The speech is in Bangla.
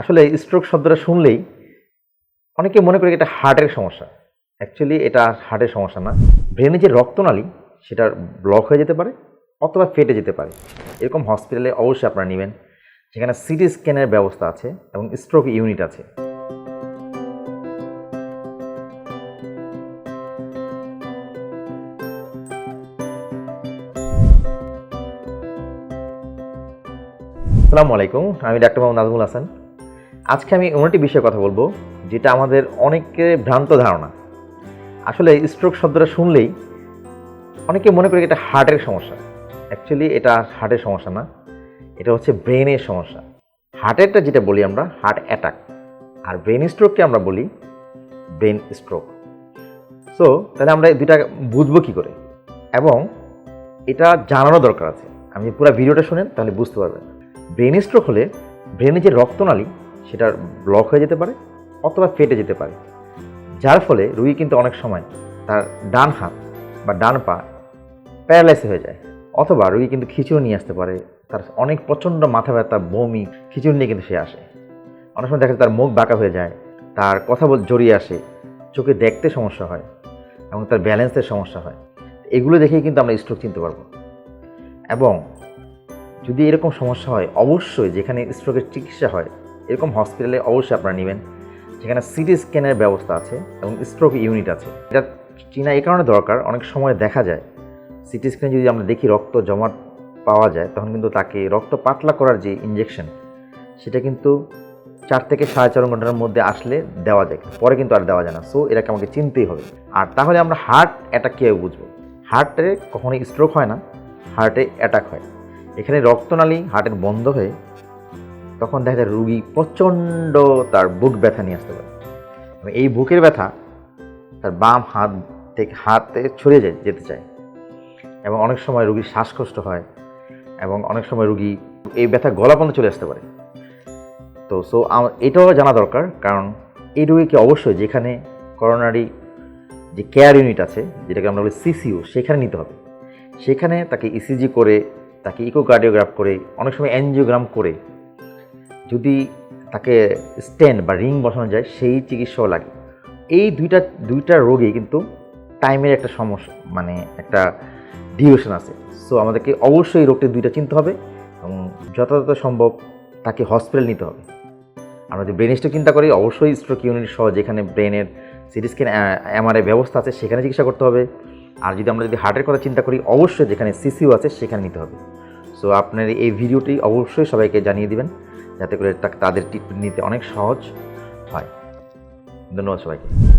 আসলে স্ট্রোক শব্দটা শুনলেই অনেকে মনে করে এটা হার্টের সমস্যা। অ্যাকচুয়ালি এটা হার্টের সমস্যা না। ব্রেনে যে রক্তনালী, সেটা ব্লক হয়ে যেতে পারে অথবা ফেটে যেতে পারে। এরকম হসপিটালে অবশ্যই আপনারা নেবেন। সেখানে সিটি স্ক্যানের ব্যবস্থা আছে এবং স্ট্রোক ইউনিট আছে। আসসালামু আলাইকুম, আমি ডাক্তার মোহাম্মদ নাজমুল হাসান। আজকে আমি এমন একটি বিষয়ে কথা বলব, যেটা আমাদের অনেকের ভ্রান্ত ধারণা। আসলে স্ট্রোক শব্দটা শুনলেই অনেকে মনে করে এটা হার্টের সমস্যা। অ্যাকচুয়ালি এটা হার্টের সমস্যা না, এটা হচ্ছে ব্রেনের সমস্যা। হার্টেরটা যেটা বলি আমরা হার্ট অ্যাটাক আর ব্রেন স্ট্রোককে আমরা বলি ব্রেন স্ট্রোক সো তাহলে আমরা দুইটা বুঝব কী করে? এবং এটা জানানো দরকার আছে। আপনি পুরো ভিডিওটা শুনেন, তাহলে বুঝতে পারবেন। ব্রেন স্ট্রোক হলে ব্রেনে যে রক্তনালী সেটা ব্লক হয়ে যেতে পারে অথবা ফেটে যেতে পারে। যার ফলে রুগী কিন্তু অনেক সময় তার ডান হাত বা ডান পা প্যারালাইস হয়ে যায় অথবা রুগী কিন্তু খিচুড়ি নিয়ে আসতে পারে, তার অনেক প্রচণ্ড মাথা ব্যথা, বমি খিচুড়ি নিয়ে কিন্তু সে আসে। অনেক সময় দেখা যায় তার মুখ বাঁকা হয়ে যায়, তার কথা বল জড়িয়ে আসে, চোখে দেখতে সমস্যা হয় এবং তার ব্যালেন্সের সমস্যা হয়। এগুলো দেখেই কিন্তু আমরা স্ট্রোক চিনতে পারব। এবং যদি এরকম সমস্যা হয়, অবশ্যই যেখানে স্ট্রোকের চিকিৎসা হয় এরকম হসপিটালে অবশ্যই আপনারা নেবেন। সেখানে সিটি স্ক্যানের ব্যবস্থা আছে এবং স্ট্রোক ইউনিট আছে। এটা চিনা এই কারণে দরকার, অনেক সময় দেখা যায়। সিটি স্ক্যানে যদি আমরা দেখি রক্ত জমাট পাওয়া যায়, তখন কিন্তু তাকে রক্ত পাতলা করার যে ইঞ্জেকশন সেটা কিন্তু চার থেকে সাড়ে চার ঘণ্টার মধ্যে আসলে দেওয়া যায়। পরে কিন্তু আর দেওয়া যায় না। সো এটাকে আমাকে চিনতেই হবে। আর তাহলে আমরা হার্ট অ্যাটাক কীভাবে বুঝব? হার্টে কখনোই স্ট্রোক হয় না হার্টে অ্যাটাক হয়। এখানে রক্তনালী হার্টের বন্ধ হয়ে তখন দেখা যায় রুগী প্রচণ্ড তার বুক ব্যথা নিয়ে আসতে পারে। এই বুকের ব্যথা তার বাম হাত থেকে হাতে ছড়িয়ে যায়, যেতে চায়। এবং অনেক সময় রুগীর শ্বাসকষ্ট হয় এবং অনেক সময় রুগী এই ব্যথা গলা পর্যন্ত চলে আসতে পারে। তো সো আমার এটাও জানা দরকার, কারণ এই রুগীকে অবশ্যই যেখানে করোনারি যে কেয়ার ইউনিট আছে, যেটাকে আমরা বলি সিসিউ সেখানে নিতে হবে। সেখানে তাকে ইসিজি করে, তাকে ইকোকার্ডিওগ্রাফ করে, অনেক সময় অ্যানজিওগ্রাম করে যদি তাকে স্ট্যান্ড বা রিং বসানো যায়, সেই চিকিৎসাও লাগে। এই দুইটা দুইটা রোগী কিন্তু টাইমের একটা সমস্যা মানে একটা ডিউরেশন আছে। সো আমাদেরকে অবশ্যই এই রোগটি দুইটা চিনতে হবে এবং যথাযথ সম্ভব তাকে হসপিটাল নিতে হবে। আমরা যদি ব্রেন স্ট্রোক চিন্তা করি, অবশ্যই স্ট্রোক ইউনিট সহ যেখানে ব্রেনের সিটি স্ক্যান এমআরআই ব্যবস্থা আছে, সেখানে চিকিৎসা করতে হবে। আর যদি আমরা যদি হার্টের কথা চিন্তা করি, অবশ্যই যেখানে সিসিউ আছে, সেখানে নিতে হবে। সো আপনার এই ভিডিওটি অবশ্যই সবাইকে জানিয়ে দিবেন। যাতে করে তাদের ট্রিটমেন্ট নিতে অনেক সহজ হয়। ধন্যবাদ সবাইকে।